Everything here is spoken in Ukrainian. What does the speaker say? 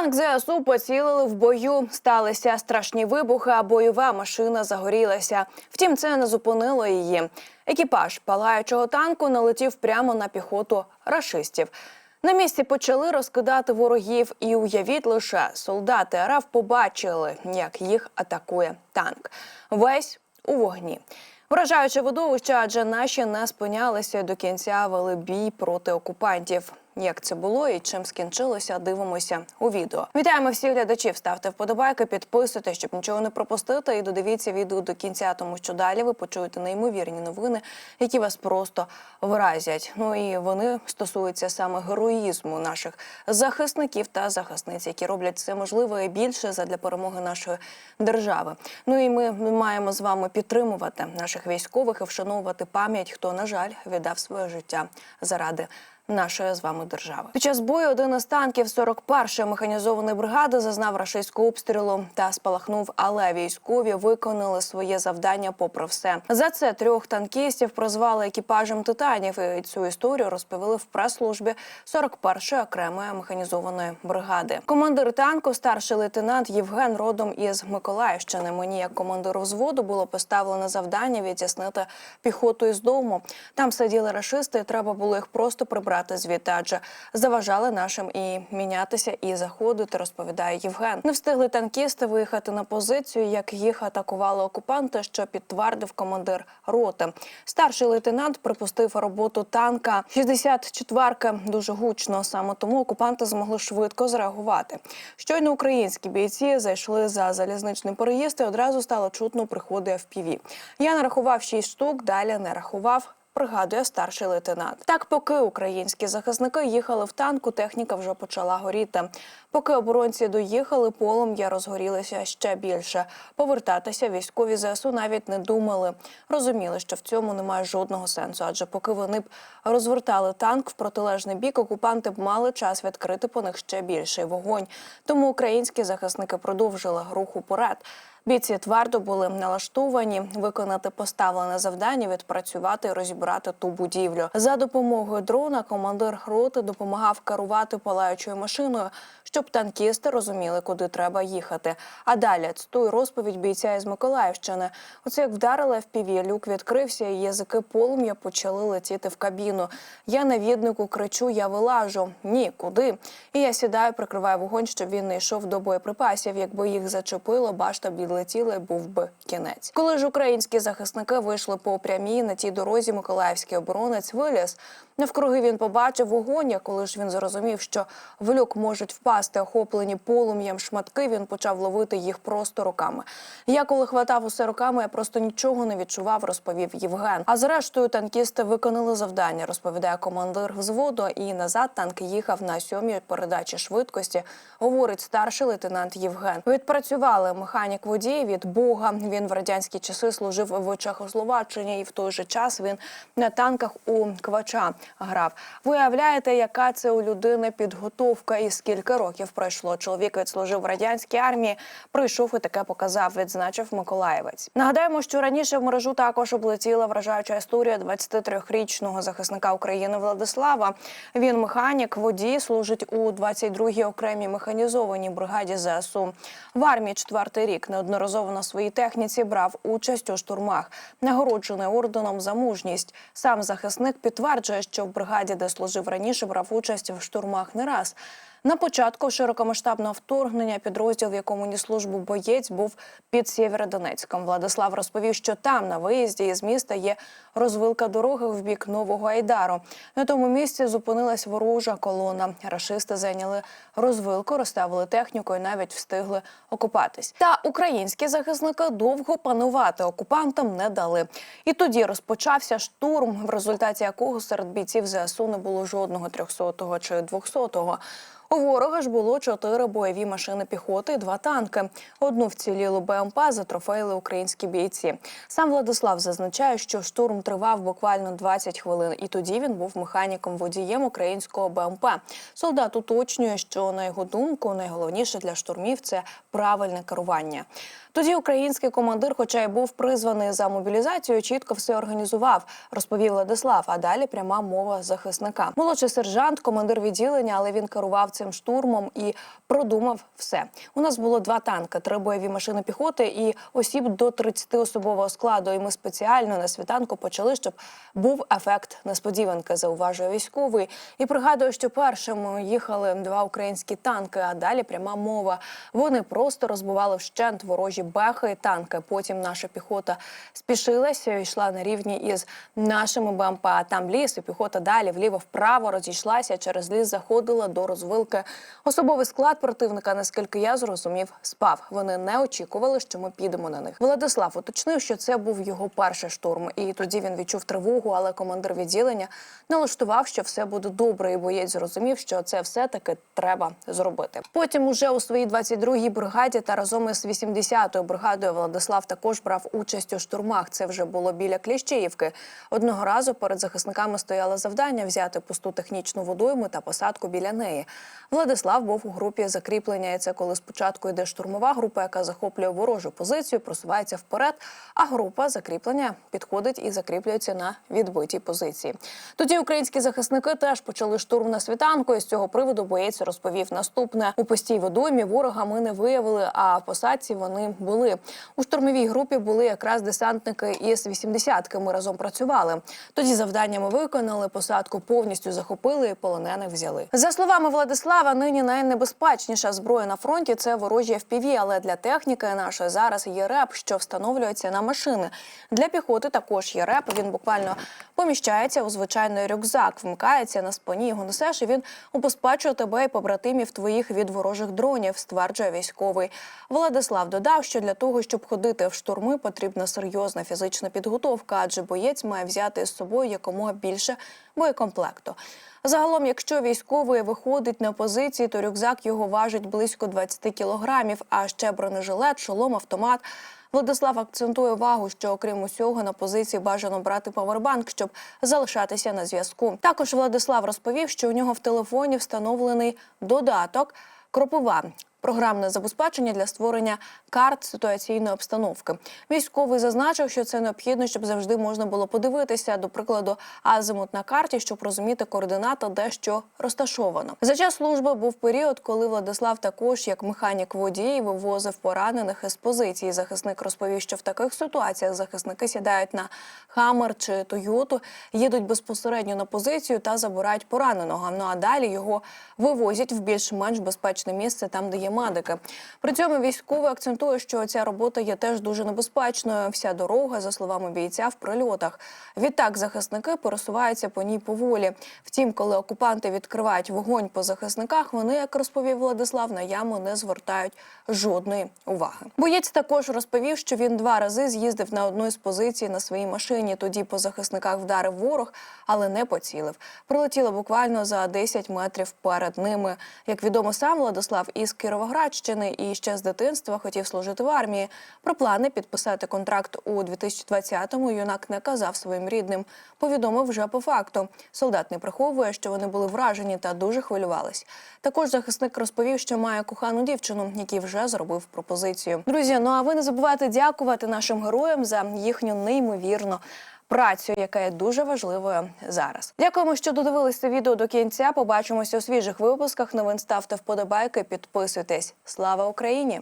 танк ЗСУ поцілили в бою. Сталися страшні вибухи, а бойова машина загорілася. Втім, це не зупинило її. Екіпаж палаючого танку налетів прямо на піхоту рашистів. На місці почали розкидати ворогів, і уявіть лише солдати РФ побачили, як їх атакує танк. Весь у вогні. Вражаюче видовище, адже наші не спинялися до кінця вели бій проти окупантів. Як це було і чим скінчилося, дивимося у відео. Вітаємо всіх глядачів. Ставте вподобайки, підписуйтесь, щоб нічого не пропустити. І додивіться відео до кінця, тому що далі ви почуєте неймовірні новини, які вас просто вразять. Ну і вони стосуються саме героїзму наших захисників та захисниць, які роблять все можливе і більше задля перемоги нашої держави. Ну і ми маємо з вами підтримувати наших військових і вшановувати пам'ять, хто на жаль віддав своє життя заради нашої з вами держави. Під час бою один із танків 41-ї механізованої бригади зазнав рашистського обстрілу та спалахнув, але військові виконали своє завдання попри все. За це трьох танкістів прозвали екіпажем титанів. І цю історію розповіли в прес-службі 41-ї окремої механізованої бригади. Командир танку, старший лейтенант Євген родом із Миколаївщини. Мені як командиру взводу було поставлено завдання відтіснити піхоту із дому. Там сиділи рашисти, і треба було їх просто прибрати звідти, адже заважали нашим і мінятися, і заходити. Розповідає Євген. Не встигли танкісти виїхати на позицію, як їх атакували окупанти, що підтвердив командир роти. Старший лейтенант припустив роботу танка 64-ки дуже гучно. Саме тому окупанти змогли швидко зреагувати. Щойно українські бійці зайшли за залізничний переїзд і одразу стало чутно приходи FPV. Я нарахував шість штук, далі не рахував. Пригадує старший лейтенант. Так, поки українські захисники їхали в танку, техніка вже почала горіти. Поки оборонці доїхали, полум'я розгорілося ще більше. Повертатися військові ЗСУ навіть не думали. Розуміли, що в цьому немає жодного сенсу, адже поки вони б розвертали танк в протилежний бік, окупанти б мали час відкрити по них ще більший вогонь. Тому українські захисники продовжили рух уперед. Бійці твердо були налаштовані виконати поставлене завдання, відпрацювати і розібрати ту будівлю. За допомогою дрона командир роти допомагав керувати палаючою машиною, щоб танкісти розуміли, куди треба їхати. А далі цитую розповідь бійця із Миколаївщини. Оце як вдарили в піві, люк відкрився, і язики полум'я почали летіти в кабіну. Я навіднику кричу: я вилажу. Ні, куди? І я сідаю, прикриваю вогонь, щоб він не йшов до боєприпасів. Якби їх зачепило, башта б відлетіла, був би кінець. Коли ж українські захисники вийшли по прямій на тій дорозі, миколаївський оборонець виліз. Навкруги він побачив вогонь. а Коли ж він зрозумів, що в люк можуть впасти охоплені полум'ям шматки, він почав ловити їх просто руками. Я коли хватав усе руками, я просто нічого не відчував, розповів Євген. А зрештою танкісти виконали завдання, розповідає командир взводу. І назад танк їхав на сьомій передачі швидкості. Говорить старший лейтенант Євген. Відпрацювали механік водій від Бога. Він в радянські часи служив в Чехословаччині, і в той же час він на танках у Квача грав. Виявляєте, яка це у людини підготовка і скільки років пройшло. Чоловік відслужив в радянській армії. Прийшов і таке показав. Відзначив Миколаєвець. Нагадаємо, що раніше в мережу також облетіла вражаюча історія 23-річного захисника України Владислава. Він механік, водій, служить у 22-й окремій механізованій бригаді ЗСУ. В армії четвертий рік неодноразово на своїй техніці брав участь у штурмах, нагороджений орденом за мужність. Сам захисник підтверджує, що в бригаді, де служив раніше, брав участь в штурмах не раз. На початку широкомасштабного вторгнення підрозділ, в якому ні службу боєць, був під Сєвєродонецьком. Владислав розповів, що там на виїзді із міста є розвилка дороги в бік Нового Айдару. На тому місці зупинилась ворожа колона. Рашисти зайняли розвилку, розставили техніку і навіть встигли окупатись. Та українські захисники довго панувати окупантам не дали. І тоді розпочався штурм, в результаті якого серед бійців ЗСУ не було жодного 300-го чи 200-го. У ворога ж було чотири бойові машини піхоти два танки. Одну вцілілу БМП затрофеїли українські бійці. Сам Владислав зазначає, що штурм тривав буквально 20 хвилин, і тоді він був механіком водієм українського БМП. Солдат уточнює, що на його думку найголовніше для штурмів це правильне керування. Тоді український командир, хоча й був призваний за мобілізацію, чітко все організував, розповів Владислав. А далі пряма мова захисника. Молодший сержант, командир відділення, але він керував цим штурмом і продумав все. У нас було два танки, три бойові машини піхоти і осіб до 30 особового складу. І ми спеціально на світанку почали, щоб був ефект несподіванки. Зауважує військовий. І пригадую, що першими їхали два українські танки, а далі пряма мова. Вони просто розбивали вщент ворожі бехи і танки. Потім наша піхота спішилася, йшла на рівні із нашими БМП. А там ліс, і піхота далі вліво-вправо розійшлася. Через ліс заходила до розвилки. Особовий склад противника, наскільки я зрозумів, спав. Вони не очікували, що ми підемо на них. Владислав уточнив, що це був його перший штурм, і тоді він відчув тривогу, але командир відділення налаштував, що все буде добре, і боєць зрозумів, що це все таки треба зробити. Потім, уже у своїй 22-й бригаді та разом із 80-ю бригадою Владислав також брав участь у штурмах. Це вже було біля Кліщіївки. Одного разу перед захисниками стояло завдання взяти пусту технічну водойму та посадку біля неї. Владислав був у групі закріплення. І це коли спочатку йде штурмова група, яка захоплює ворожу позицію, просувається вперед. А група закріплення підходить і закріплюється на відбитій позиції. Тоді українські захисники теж почали штурм на світанку. І з цього приводу боєць розповів наступне: у пустій водоймі ворога ми не виявили, а в посадці вони були. У штурмовій групі були якраз десантники із 80-ки. Ми разом працювали. Тоді завдання ми виконали, посадку повністю захопили і полонених взяли. За словами Владислава, нині найнебезпечніша зброя на фронті це ворожі FPV, але для техніки нашої зараз є реп, що встановлюється на машини. Для піхоти також є реп. Він буквально поміщається у звичайний рюкзак, вмикається на спині. Його несеш. і Він убезпечує тебе і побратимів твоїх від ворожих дронів, стверджує військовий. Владислав додав, що для того, щоб ходити в штурми, потрібна серйозна фізична підготовка, адже боєць має взяти з собою якомога більше боєкомплекту. Загалом, якщо військовий виходить на позиції, то рюкзак його важить близько 20 кілограмів, а ще бронежилет, шолом, автомат. Владислав акцентує увагу, що окрім усього на позиції бажано брати павербанк, щоб залишатися на зв'язку. Також Владислав розповів, що у нього в телефоні встановлений додаток Кропива. Програмне забезпечення для створення карт ситуаційної обстановки. Військовий зазначив, що це необхідно, щоб завжди можна було подивитися, до прикладу, азимут на карті, щоб розуміти координати, де що розташовано. За час служби був період, коли Владислав також, як механік водій, вивозив поранених із позиції. Захисник розповів, що в таких ситуаціях захисники сідають на хамер чи Тойоту, їдуть безпосередньо на позицію та забирають пораненого. Ну а далі його вивозять в більш-менш безпечне місце, там де є медики. При цьому військовий акцентує, що ця робота є теж дуже небезпечною. Вся дорога, за словами бійця, в прильотах. Відтак захисники пересуваються по ній поволі. Втім, коли окупанти відкривають вогонь по захисниках, вони, як розповів Владислав, на яму не звертають жодної уваги. Боєць також розповів, що він два рази з'їздив на одну із позицій на своїй машині. Тоді по захисниках вдарив ворог, але не поцілив. Прилетіло буквально за 10 метрів перед ними. Як відомо, сам Владислав із Кіровоградщини і ще з дитинства хотів служити в армії. Про плани підписати контракт у 2020-му юнак не казав своїм рідним. Повідомив вже по факту. Солдат не приховує, що вони були вражені та дуже хвилювались. Також захисник розповів, що має кохану дівчину, який вже зробив пропозицію. Друзі, ну а ви не забувайте дякувати нашим героям за їхню неймовірну. Працю, яка є дуже важливою зараз. Дякуємо, що додивилися відео до кінця. Побачимося у свіжих випусках. Новин ставте вподобайки, підписуйтесь. Слава Україні!